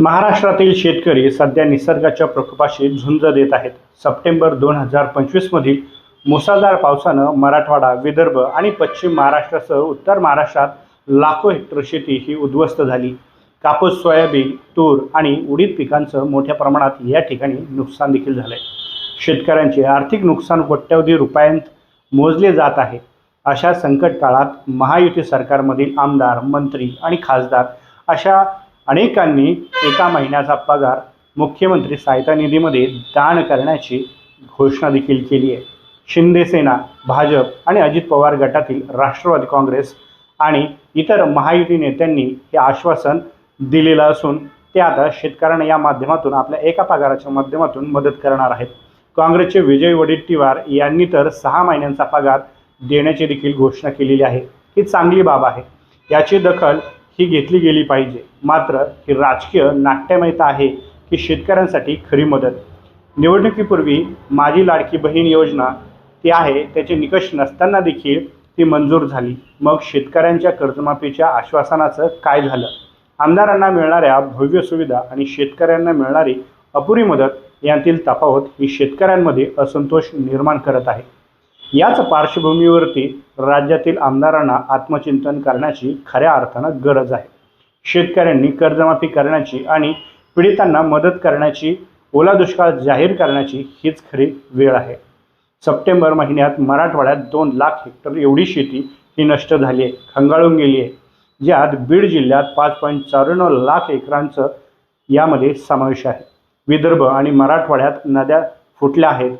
महाराष्ट्रातील शेतकरी सध्या निसर्गाच्या प्रकोपाशी झुंज देत आहेत. सप्टेंबर दोन हजार पंचवीसमधील मुसळधार पावसानं मराठवाडा विदर्भ आणि पश्चिम महाराष्ट्रासह उत्तर महाराष्ट्रात लाखो हेक्टर शेती ही उद्ध्वस्त झाली. कापूस सोयाबीन तूर आणि उडीद पिकांचं मोठ्या प्रमाणात या ठिकाणी नुकसान देखील आहे शेतकऱ्यांचे आर्थिक नुकसान कोट्यवधी रुपयांत मोजले जात आहे. अशा संकट काळात महायुती सरकारमधील आमदार मंत्री आणि खासदार अशा अनेकांनी एका महिन्याचा पगार मुख्यमंत्री सहायता निधीमध्ये दान करण्याची घोषणा देखील केली आहे. शिंदेसेना भाजप आणि अजित पवार गटातील राष्ट्रवादी काँग्रेस आणि इतर महायुती नेत्यांनी हे आश्वासन दिलेलं असून ते आता शेतकऱ्यांना या माध्यमातून आपल्या एका पगाराच्या माध्यमातून मदत करणार आहेत. काँग्रेसचे विजय वडेट्टीवार यांनी तर सहा महिन्यांचा पगार देण्याची देखील घोषणा केलेली आहे. ही चांगली बाब आहे. याची दखल ही घेतली गेली पाहिजे. मात्र ही राजकीय नाट्यमयता आहे की शेतकऱ्यांसाठी खरी मदत. निवडणुकीपूर्वी माझी लाडकी बहीण योजना ती आहे त्याचे निकष नसताना देखील ती मंजूर झाली. मग शेतकऱ्यांच्या कर्जमाफीच्या आश्वासनाचं काय झालं? आमदारांना मिळणाऱ्या भव्य सुविधा आणि शेतकऱ्यांना मिळणारी अपुरी मदत यांतील तफावत ही शेतकऱ्यांमध्ये असंतोष निर्माण करत आहे. याच पार्श्वभूमीवरती राज्यातील आमदारांना आत्मचिंतन करण्याची खऱ्या अर्थानं गरज आहे. शेतकऱ्यांनी कर्जमाफी करण्याची आणि पीडितांना मदत करण्याची ओला दुष्काळ जाहीर करण्याची हीच खरी वेळ आहे. सप्टेंबर महिन्यात मराठवाड्यात दोन लाख हेक्टर एवढी शेती ही नष्ट झाली आहे खंगाळून गेली आहे. ज्यात बीड जिल्ह्यात पाच पॉईंट चौऱ्याण्णव लाख एकरांचं यामध्ये समावेश आहे. विदर्भ आणि मराठवाड्यात नद्या फुटल्या आहेत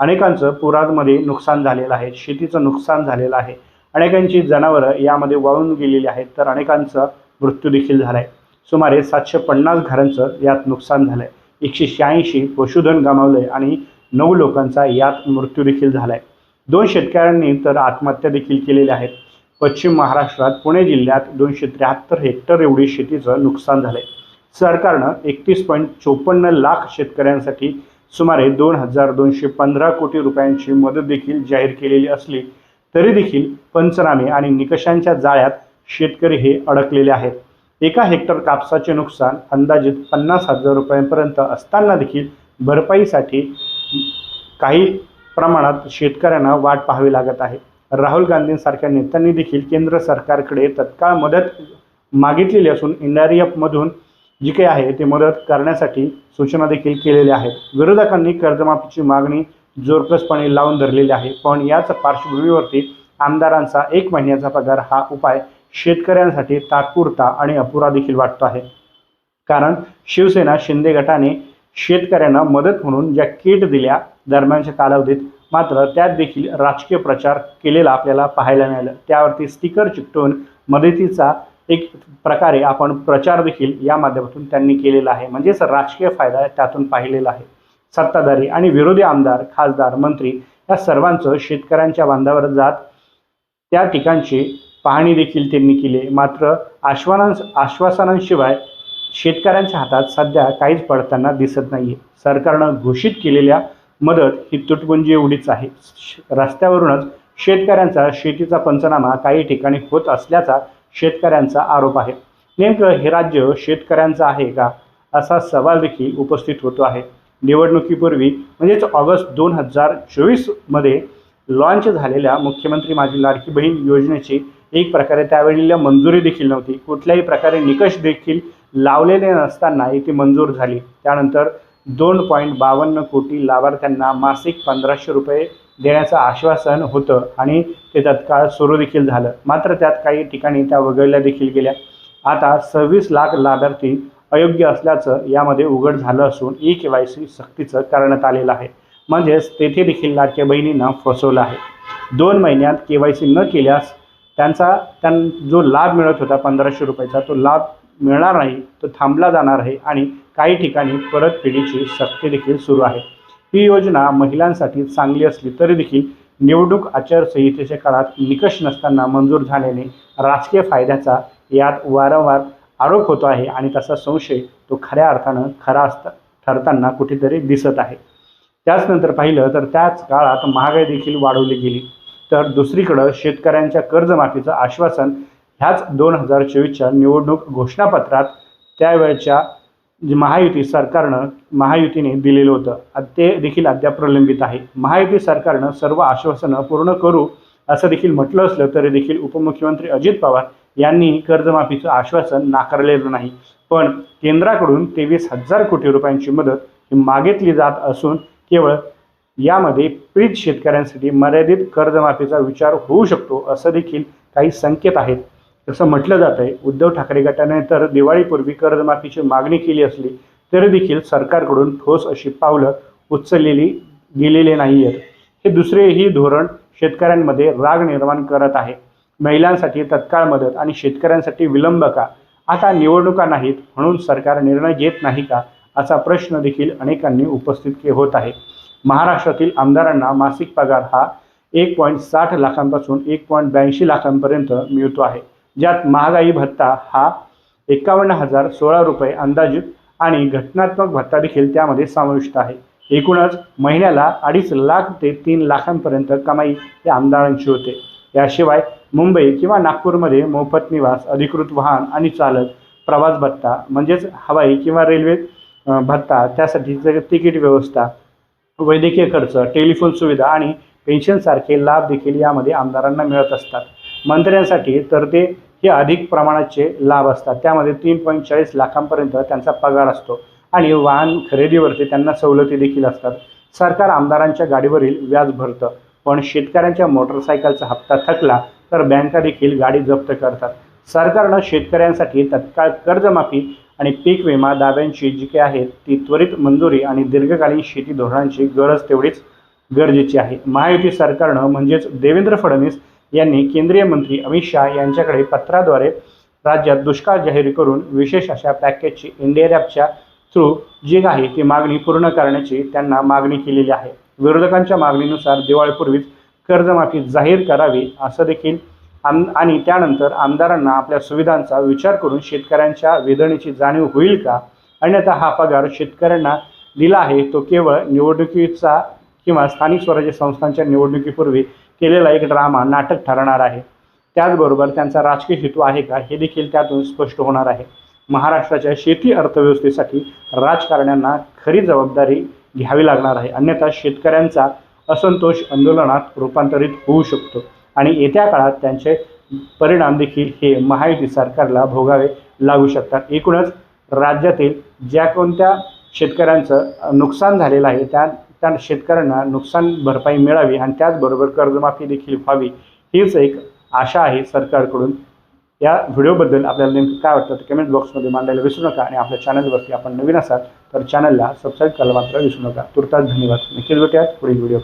अनेकांचं पुरामध्ये नुकसान झालेलं आहे शेतीचं नुकसान झालेलं आहे. अनेकांची जनावरं यामध्ये वाळून गेलेली आहेत तर अनेकांचा मृत्यू देखील झाला आहे सुमारे सातशे पन्नास घरांचं यात नुकसान झालं आहे एकशे शहाऐंशी पशुधन गमावलं आहे आणि नऊ लोकांचा यात मृत्यू देखील झाला आहे दोन शेतकऱ्यांनी तर आत्महत्या देखील केलेल्या आहेत. पश्चिम महाराष्ट्रात पुणे जिल्ह्यात दोनशे त्र्याहत्तर हेक्टर एवढी शेतीचं नुकसान झालं आहे सरकारनं एकतीस पॉईंट चोपन्न लाख शेतकऱ्यांसाठी सुमारे दोन हजार दोनशे पंधरा कोटी रुपयांची मदत देखील जाहीर केलेली असली तरी देखील पंचनामे आणि निकषांच्या जाळ्यात शेतकरी हे अडकलेले आहेत. एका हेक्टर कापसाचे नुकसान अंदाजित पन्नास हजार रुपयांपर्यंत असताना देखील भरपाईसाठी काही प्रमाणात शेतकऱ्यांना वाट पाहावी लागत आहे. राहुल गांधींसारख्या नेत्यांनी देखील केंद्र सरकारकडे तत्काळ मदत मागितलेली असून इंडारियपमधून जी काही आहे ते मदत करण्यासाठी सूचना देखील केलेल्या आहेत. विरोधकांनी कर्जमाफीची मागणी जोरकसपणे लावून धरलेली आहे. पण याच पार्श्वभूमीवरती आमदारांचा एक महिन्याचा पगार हा उपाय शेतकऱ्यांसाठी तात्पुरता आणि अपुरा देखील वाटतो आहे. कारण शिवसेना शिंदे गटाने शेतकऱ्यांना मदत म्हणून ज्या किट दिल्या दरम्यानच्या कालावधीत मात्र त्यात देखील राजकीय प्रचार केलेला आपल्याला पाहायला मिळालं. त्यावरती स्टिकर चिकटवून मदतीचा एक प्रकारे आपण प्रचार देखील या माध्यमातून त्यांनी केलेला आहे. म्हणजेच राजकीय फायदा त्यातून पाहिलेला आहे. सत्ताधारी आणि विरोधी आमदार खासदार मंत्री या सर्वांचं शेतकऱ्यांच्या बांधावर जात त्या ठिकाणची पाहणी देखील त्यांनी केली. मात्र आश्वानां आश्वासनांशिवाय शेतकऱ्यांच्या हातात सध्या काहीच पडताना दिसत नाही आहे सरकारनं घोषित केलेल्या मदत ही तुटपुंजी एवढीच आहे. श- रस्त्यावरूनच शेतकऱ्यांचा शेतीचा पंचनामा काही ठिकाणी होत असल्याचा शेतकऱ्यांचा आरोप आहे. नेमकं हे राज्य शेतकऱ्यांचं आहे का? असा सवाल देखील उपस्थित होतो आहे. निवडणुकीपूर्वी म्हणजेच ऑगस्ट दोन हजार चोवीसमध्ये लॉन्च झालेल्या मुख्यमंत्री माझी लाडकी बहीण योजनेची एक प्रकारे त्यावेळेला मंजुरी देखील नव्हती. कुठल्याही प्रकारे निकष देखील लावलेले नसताना ती मंजूर झाली. त्यानंतर दोन पॉईंट बावन्न कोटी लाभार्थ्यांना मासिक पंधराशे रुपये देण्याचं आश्वासन होतं आणि ते तत्काळ सुरू देखील झालं. मात्र त्यात काही ठिकाणी त्या वगळल्या देखील गेल्या. आता सव्वीस लाख लाभार्थी अयोग्य असल्याचं यामध्ये उघड झालं असून ई के वाय सी सक्तीचं करण्यात आलेलं आहे. म्हणजेच तेथे देखील लाडक्या बहिणींना फसवलं आहे. दोन महिन्यात के वाय सी न केल्यास त्यांचा त्यां जो लाभ मिळत होता पंधराशे रुपयाचा तो लाभ मिळणार नाही तो थांबला जाणार आहे आणि काही ठिकाणी परतफेडीची सक्ती देखील सुरू आहे. ही योजना महिलांसाठी चांगली असली तरी देखील निवडणूक आचारसंहितेच्या काळात निकष नसताना मंजूर झाल्याने राजकीय फायद्याचा यात वारंवार आरोप होतो आहे आणि तसा संशय तो खऱ्या अर्थानं खरा असता ठरताना कुठेतरी दिसत आहे. त्याचनंतर पाहिलं तर त्याच काळात महागाई देखील वाढवली गेली. तर दुसरीकडं शेतकऱ्यांच्या कर्जमाफीचं आश्वासन ह्याच दोन हजार चोवीसच्या निवडणूक घोषणापत्रात त्यावेळच्या महायुती सरकारनं महायुतीने दिलेलं होतं ते देखील अद्याप प्रलंबित आहे. महायुती सरकारनं सर्व आश्वासनं पूर्ण करू असं देखील म्हटलं असलं तरी देखील उपमुख्यमंत्री अजित पवार यांनी कर्जमाफीचं आश्वासन नाकारलेलं नाही. पण केंद्राकडून तेवीस हजार कोटी रुपयांची मदत ही मागितली जात असून केवळ यामध्ये पीडित शेतकऱ्यांसाठी मर्यादित कर्जमाफीचा विचार होऊ शकतो असं देखील काही संकेत आहेत. तसं म्हटलं जात आहे उद्धव ठाकरे गटाने तर दिवाळीपूर्वी कर्जमाफीची मागणी केली असली तरी देखील सरकारकडून ठोस अशी पावलं उचललेली गेलेली नाही आहेत हे दुसरेही धोरण शेतकऱ्यांमध्ये राग निर्माण करत आहे. महिलांसाठी तत्काळ मदत आणि शेतकऱ्यांसाठी विलंब का? आता निवडणुका नाहीत म्हणून सरकार निर्णय घेत नाही का? असा प्रश्न देखील अनेकांनी उपस्थित के होत आहे. महाराष्ट्रातील आमदारांना मासिक पगार हा एक पॉईंट साठ लाखांपासून एक पॉईंट ब्याऐंशी लाखांपर्यंत मिळतो आहे. ज्यात महागाई भत्ता हा एकावन्न हजार सोळा रुपये अंदाजित आणि घटनात्मक भत्ता देखील त्यामध्ये समाविष्ट आहे. एकूणच महिन्याला अडीच लाख ते तीन लाखांपर्यंत कमाई या आमदारांची होते. याशिवाय मुंबई किंवा नागपूरमध्ये मोफत निवास अधिकृत वाहन आणि चालक प्रवास भत्ता म्हणजेच हवाई किंवा रेल्वे भत्ता त्यासाठी तिकीट व्यवस्था वैद्यकीय खर्च टेलिफोन सुविधा आणि पेन्शनसारखे लाभ देखील यामध्ये आमदारांना मिळत असतात. मंत्र्यांसाठी तर ते हे अधिक प्रमाणाचे लाभ असतात. त्यामध्ये तीन पॉईंट चाळीस लाखांपर्यंत त्यांचा पगार असतो आणि वाहन खरेदीवरती त्यांना सवलती देखील असतात. सरकार आमदारांच्या गाडीवरील व्याज भरतं. पण शेतकऱ्यांच्या मोटरसायकलचा हप्ता थकला तर बँका देखील गाडी जप्त करतात. सरकारनं शेतकऱ्यांसाठी तत्काळ कर्जमाफी आणि पीक विमा दाव्यांची जी काही आहे ती त्वरित मंजुरी आणि दीर्घकालीन शेती धोरणांची गरज तेवढीच गरजेची आहे. महायुती सरकारनं म्हणजेच देवेंद्र फडणवीस यांनी केंद्रीय मंत्री अमित शहा यांच्याकडे पत्राद्वारे राज्यात दुष्काळ जाहीर करून विशेष अशा पॅकेजची इंडिया रॅपच्या थ्रू जी आहे ती मागणी पूर्ण करण्याची त्यांना मागणी केलेली आहे. विरोधकांच्या मागणीनुसार दिवाळीपूर्वीच कर्जमाफी जाहीर करावी असं देखील आम आणि त्यानंतर आमदारांना आपल्या सुविधांचा विचार करून शेतकऱ्यांच्या वेदनेची जाणीव होईल का? अन्यथा हा पगार शेतकऱ्यांना दिला आहे तो केवळ निवडणुकीचा किंवा स्थानिक स्वराज्य संस्थांच्या निवडणुकीपूर्वी केलेला एक ड्रामा नाटक ठरणार आहे. त्याचबरोबर त्यांचा राजकीय हेतू आहे का हे देखील त्यातून स्पष्ट होणार आहे. महाराष्ट्राच्या शेती अर्थव्यवस्थेसाठी राजकारण्यांना खरी जबाबदारी घ्यावी लागणार आहे. अन्यथा शेतकऱ्यांचा असंतोष आंदोलनात रूपांतरित होऊ शकतो. आणि येत्या काळात त्यांचे परिणाम देखील हे महायुती सरकारला भोगावे लागू शकतात. एकूणच राज्यातील ज्या कोणत्या शेतकऱ्यांचं नुकसान झालेलं आहे त्या त्या शेतकऱ्यांना नुकसान भरपाई मिळावी आणि त्याचबरोबर कर्जमाफी देखील व्हावी हीच एक आशा आहे सरकारकडून. या व्हिडिओबद्दल आपल्याला नेमकं काय वाटतं ते कमेंट बॉक्समध्ये मांडायला विसरू नका आणि आपल्या चॅनलवरती आपण नवीन असाल तर चॅनलला सबस्क्राईब करायला मात्र विसरू नका. तुर्तास धन्यवाद. नक्कीच भेटूयात पुढील व्हिडिओ